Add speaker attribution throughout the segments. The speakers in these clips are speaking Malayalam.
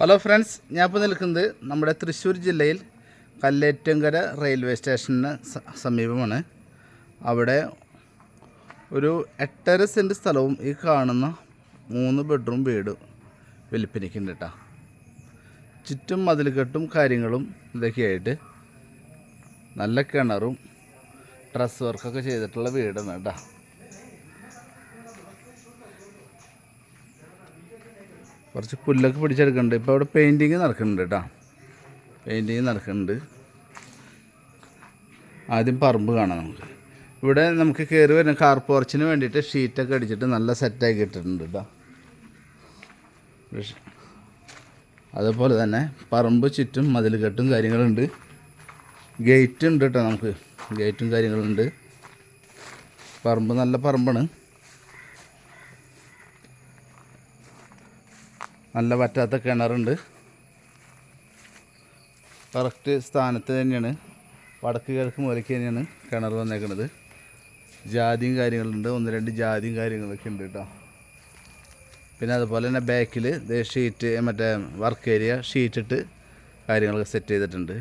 Speaker 1: ഹലോ ഫ്രണ്ട്സ് ഞാൻ ഇപ്പോൾ നിൽക്കുന്നത് നമ്മുടെ തൃശ്ശൂർ ജില്ലയിൽ കല്ലേറ്റങ്കര റെയിൽവേ സ്റ്റേഷന് സമീപമാണ്. അവിടെ ഒരു എട്ടര സെന്റ് സ്ഥലവും ഈ കാണുന്ന മൂന്ന് ബെഡ്റൂം വീട് വിൽപ്പനയ്ക്കുണ്ട് കേട്ടോ ചുറ്റും മതിൽക്കെട്ടും കാര്യങ്ങളും ഇതൊക്കെയായിട്ട് നല്ല കിണറും ഡ്രസ് വർക്കൊക്കെ ചെയ്തിട്ടുള്ള വീടാണ് കേട്ടോ കുറച്ച് പുല്ലൊക്കെ പിടിച്ചെടുക്കുന്നുണ്ട്. ഇപ്പോൾ അവിടെ പെയിന്റിങ് നടക്കുന്നുണ്ട് കേട്ടോ പെയിന്റിങ് നടക്കുന്നുണ്ട്. ആദ്യം പറമ്പ് കാണാം നമുക്ക്. ഇവിടെ നമുക്ക് കയറി വരുന്ന കാർ പോർച്ചിന് വേണ്ടിയിട്ട് ഷീറ്റൊക്കെ അടിച്ചിട്ട് നല്ല സെറ്റാക്കി ഇട്ടിട്ടുണ്ട് കേട്ടോ അതുപോലെ തന്നെ പറമ്പ് ചുറ്റും മതിൽ കെട്ടും കാര്യങ്ങളുണ്ട്. ഗേറ്റ് ഉണ്ട് കേട്ടോ നമുക്ക്. ഗേറ്റും കാര്യങ്ങളുണ്ട്. പറമ്പ് നല്ല പറമ്പാണ്. നല്ല പറ്റാത്ത കിണറുണ്ട്. കറക്റ്റ് സ്ഥാനത്ത് തന്നെയാണ്. വടക്ക് കിഴക്ക് മൂലയ്ക്ക് തന്നെയാണ് കിണർ വന്നേക്കുന്നത് ജാതിയും കാര്യങ്ങളുണ്ട്. ഒന്ന് രണ്ട് ജാതിയും കാര്യങ്ങളൊക്കെ ഉണ്ട് കേട്ടോ. പിന്നെ അതുപോലെ തന്നെ ബാക്കിൽ ഷീറ്റ് മറ്റേ വർക്ക് ഏരിയ ഷീറ്റ് ഇട്ട് കാര്യങ്ങളൊക്കെ സെറ്റ് ചെയ്തിട്ടുണ്ട്.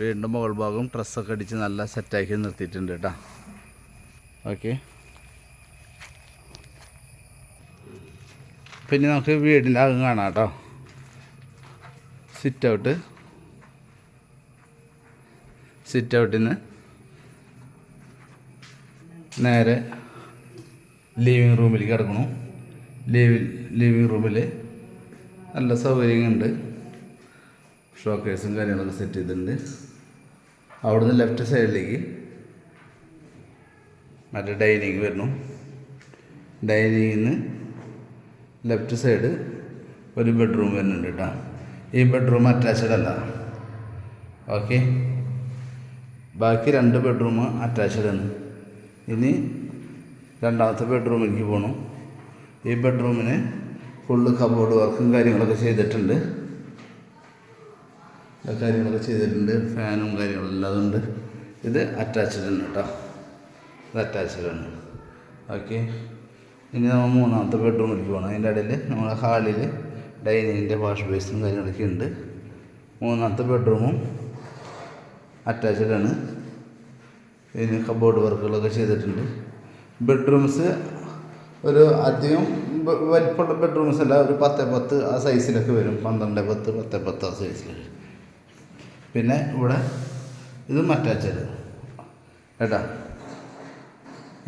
Speaker 1: വീണ്ടും മുകൾ ഭാഗം ഡ്രസ്സൊക്കെ അടിച്ച് നല്ല സെറ്റാക്കി നിർത്തിയിട്ടുണ്ട് കേട്ടോ. ഓക്കെ പിന്നെ നമുക്ക് വീടിന്റെ അകം കാണാം കേട്ടോ. സിറ്റ് ഔട്ട് സിറ്റ് ഔട്ടിൽ നിന്ന് നേരെ ലിവിങ് റൂമിലേക്ക് കിടക്കണു ലിവി ലിവിങ് റൂമിൽ നല്ല സൗകര്യങ്ങളുണ്ട്. ഷോക്കേഴ്സും കാര്യങ്ങളൊക്കെ സെറ്റ് ചെയ്തിട്ടുണ്ട്. അവിടുന്ന് ലെഫ്റ്റ് സൈഡിലേക്ക് മറ്റേ ഡൈനിങ് വരുന്നു. ഡൈനിങ്ങിൽ നിന്ന് ലെഫ്റ്റ് സൈഡ് ഒരു ബെഡ്റൂം വരുന്നുണ്ട് കേട്ടോ. ഈ ബെഡ്റൂം അറ്റാച്ച്ഡ് അല്ല. ഓക്കെ ബാക്കി രണ്ട് ബെഡ്റൂം അറ്റാച്ച്ഡ് ആണ്. ഇനി രണ്ടാമത്തെ ബെഡ്റൂമിലേക്ക് പോകണം ഈ ബെഡ്റൂമിന് ഫുള്ള് കബോർഡ് വർക്കും കാര്യങ്ങളൊക്കെ ചെയ്തിട്ടുണ്ട്. കാര്യങ്ങളൊക്കെ ചെയ്തിട്ടുണ്ട്. ഫാനും കാര്യങ്ങളും എല്ലാം ഉണ്ട് ഇത് അറ്റാച്ച്ഡ് ആണ് കേട്ടോ. ഇത് അറ്റാച്ച്ഡ് ആണ്. ഓക്കെ ഇനി നമ്മൾ മൂന്നാമത്തെ ബെഡ്റൂമിലേക്ക് പോകണം അതിന്റെ ഇടയിൽ നമ്മളെ ഹാളിൽ ഡൈനിങ്ങിന്റെ വാഷ് ബേസിനും കാര്യങ്ങളൊക്കെ ഉണ്ട്. മൂന്നാമത്തെ ബെഡ്റൂമും അറ്റാച്ച്ഡ് ആണ്. ഇതിന് കബോർഡ് വർക്കുകളൊക്കെ ചെയ്തിട്ടുണ്ട്. ബെഡ്റൂംസ് ഒരു അധികം വലിപ്പമുള്ള ബെഡ്റൂംസ് അല്ല ഒരു പത്ത് പത്ത് ആ സൈസിലൊക്കെ വരും. പന്ത്രണ്ട് പത്ത് പത്ത് പത്ത് ആ സൈസിൽ പിന്നെ ഇവിടെ ഇതും അറ്റാച്ച്ഡ് കേട്ടാ?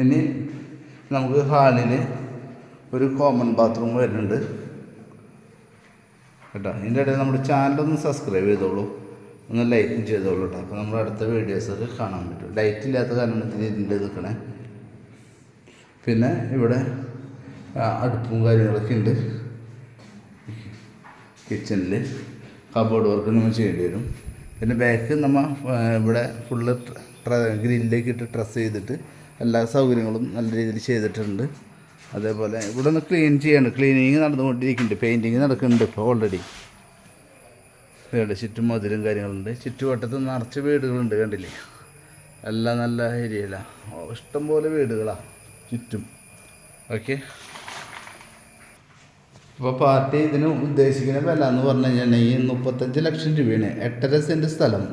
Speaker 1: ഇനി നമുക്ക് ഹാളിൽ ഒരു കോമൺ ബാത്റൂം വരുന്നുണ്ട്. കേട്ടോ? ഇതിന്റെ ഇടയിൽ നമ്മുടെ ചാനലൊന്ന് സബ്സ്ക്രൈബ് ചെയ്തോളൂ. ഒന്ന് ലൈക്കും ചെയ്തോളൂ കേട്ടോ. അപ്പോൾ നമ്മുടെ അടുത്ത വീഡിയോസൊക്കെ കാണാൻ പറ്റും. ലൈറ്റ് ഇല്ലാത്ത കാരണം ഇത്തിരി ഇതിന്റെ നിൽക്കണേ. പിന്നെ ഇവിടെ അടുപ്പും കാര്യങ്ങളൊക്കെ ഉണ്ട്. കിച്ചണിൽ കബോർഡ് വർക്ക് നമ്മൾ ചെയ്യേണ്ടി വരും. പിന്നെ ബാക്ക് നമ്മൾ ഇവിടെ ഫുള്ള് ഗ്രില്ലേക്ക് ഇട്ട് ഡ്രസ്സ് ചെയ്തിട്ട് എല്ലാ സൗകര്യങ്ങളും നല്ല രീതിയിൽ ചെയ്തിട്ടുണ്ട്. അതേപോലെ ഇവിടെ ഒന്ന് ക്ലീൻ ചെയ്യാണ്. ക്ലീനിങ് നടന്നുകൊണ്ടിരിക്കുന്നുണ്ട്. പെയിന്റിങ് നടക്കുന്നുണ്ട് ഇപ്പോൾ ഓൾറെഡി വീട് ചുറ്റും മതിലും കാര്യങ്ങളുണ്ട്. ചുറ്റുവട്ടത്ത് നിറച്ച് വീടുകളുണ്ട് കണ്ടില്ലേ? എല്ലാം നല്ല ഏരിയയിലാണ് ഇഷ്ടംപോലെ വീടുകളാണ് ചുറ്റും. ഓക്കെ ഇപ്പോൾ പാർട്ടി ഇതിന് ഉദ്ദേശിക്കുന്ന വില എന്ന് പറഞ്ഞു കഴിഞ്ഞിട്ടുണ്ടെങ്കിൽ മുപ്പത്തഞ്ച് ലക്ഷം രൂപയാണ്. എട്ടര സെന്റ് സ്ഥലം.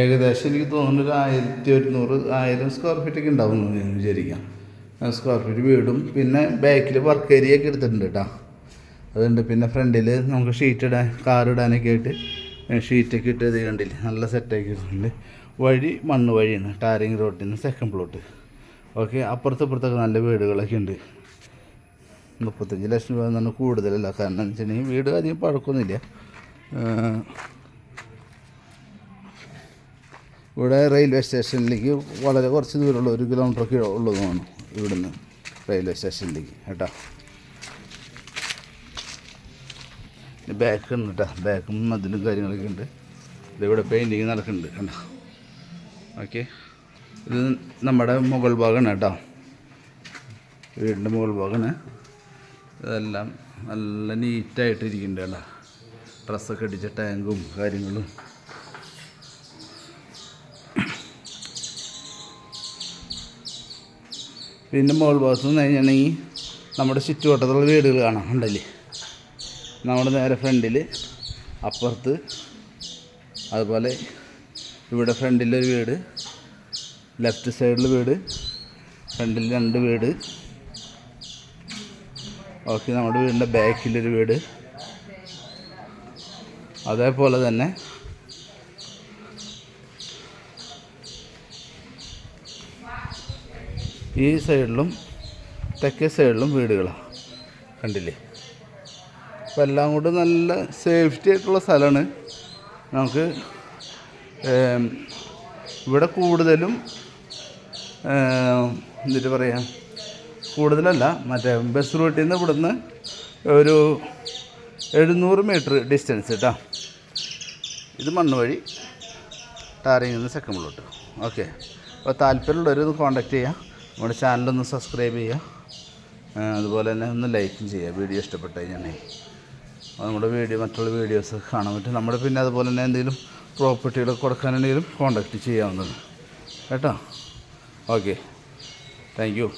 Speaker 1: ഏകദേശം എനിക്ക് തോന്നുന്നു ഒരു ആയിരത്തി ഒരുന്നൂറ് ആയിരം സ്ക്വയർ ഫീറ്റൊക്കെ ഉണ്ടാവും ഞാൻ വിചാരിക്കാം. സ്ക്വയർ ഫീറ്റ് വീടും പിന്നെ ബാക്കിൽ വർക്ക് ഏരിയ ഒക്കെ എടുത്തിട്ടുണ്ട് കേട്ടോ അതുണ്ട്. പിന്നെ ഫ്രണ്ടിൽ നമുക്ക് ഷീറ്റ് ഇടാൻ കാർ ഇടാനൊക്കെ ആയിട്ട് ഷീറ്റൊക്കെ ഇട്ട് ഇത് കണ്ടില്ല? നല്ല സെറ്റാക്കി ഇട്ടിട്ടുണ്ട് വഴി മണ്ണ് വഴിയാണ് ടാരിങ് റോഡിൽ നിന്ന് സെക്കൻഡ് പ്ലോട്ട് ഓക്കെ അപ്പുറത്ത് ഇപ്പുറത്തൊക്കെ നല്ല വീടുകളൊക്കെ ഉണ്ട്. മുപ്പത്തഞ്ച് ലക്ഷം രൂപ കൂടുതലല്ല. കാരണം എന്ന് വെച്ചിട്ടുണ്ടെങ്കിൽ വീട് അധികം പഴക്കമൊന്നുമില്ല. ഇവിടെ റെയിൽവേ സ്റ്റേഷനിലേക്ക് വളരെ കുറച്ച് ദൂരമുള്ള ഒരു കിലോമീറ്ററൊക്കെ ഉള്ളതുമാണ് ഇവിടുന്ന് റെയിൽവേ സ്റ്റേഷനിലേക്ക് കേട്ടോ. ബാക്ക് ഉണ്ട് കേട്ടോ. ബാക്കും മതിലും കാര്യങ്ങളൊക്കെ ഉണ്ട്. ഇതിവിടെ പെയിന്റിങ് നടക്കുന്നുണ്ട് കണ്ടോ. ഓക്കെ ഇത് നമ്മുടെ മുകൾ ഭാഗമാണ് കേട്ടോ. വീടിന്റെ മുകൾ ഭാഗമാണ്. ഇതെല്ലാം നല്ല നീറ്റായിട്ട് ഇരിക്കുന്നുണ്ട് കേട്ടോ. ഡ്രസ്സൊക്കെ അടിച്ച ടാങ്കും കാര്യങ്ങളും പിന്നെ മുകൾ ഭാഗത്ത് നിന്ന് കഴിഞ്ഞിട്ടുണ്ടെങ്കിൽ നമ്മുടെ ചുറ്റുവട്ടത്തുള്ള വീടുകൾ കാണാം ഉണ്ടല്ലേ? നമ്മുടെ നേരെ ഫ്രണ്ടിൽ അപ്പുറത്ത് അതുപോലെ ഇവിടെ ഫ്രണ്ടിലൊരു വീട് ലെഫ്റ്റ് സൈഡിൽ വീട് ഫ്രണ്ടിൽ രണ്ട് വീട്. ഓക്കെ നമ്മുടെ വീടിന്റെ ബാക്കിലൊരു വീട്. അതേപോലെ തന്നെ ഈ സൈഡിലും തെക്കേ സൈഡിലും വീടുകളാണ് കണ്ടില്ലേ? അപ്പം എല്ലാം കൂടെ നല്ല സേഫ്റ്റി ആയിട്ടുള്ള സ്ഥലമാണ്. നമുക്ക് ഇവിടെ കൂടുതലും എന്നിട്ട് പറയാം? കൂടുതലല്ല മറ്റേ ബസ് റൂട്ടിൽ നിന്ന് ഇവിടുന്ന് ഒരു എഴുന്നൂറ് മീറ്റർ ഡിസ്റ്റൻസ് കേട്ടോ ഇത് മണ്ണ് വഴി ടാറിങ്ങിൽ നിന്ന് സെക്കമ്പിളോട്ട് ഓക്കെ അപ്പോൾ താല്പര്യമുള്ളവർ കോൺടാക്ട് ചെയ്യുക നമ്മുടെ ചാനലൊന്ന് സബ്സ്ക്രൈബ് ചെയ്യുക. അതുപോലെ തന്നെ ഒന്ന് ലൈക്കും ചെയ്യുക. വീഡിയോ ഇഷ്ടപ്പെട്ട് കഴിഞ്ഞാൽ നമ്മുടെ വീഡിയോ മറ്റുള്ള വീഡിയോസ് കാണാൻ പറ്റും. നമ്മുടെ പിന്നെ അതുപോലെ തന്നെ എന്തെങ്കിലും പ്രോപ്പർട്ടികളൊക്കെ കൊടുക്കാനുണ്ടെങ്കിലും കോണ്ടാക്ട് ചെയ്യാവുന്നതാണ്. കേട്ടോ? Okay thank you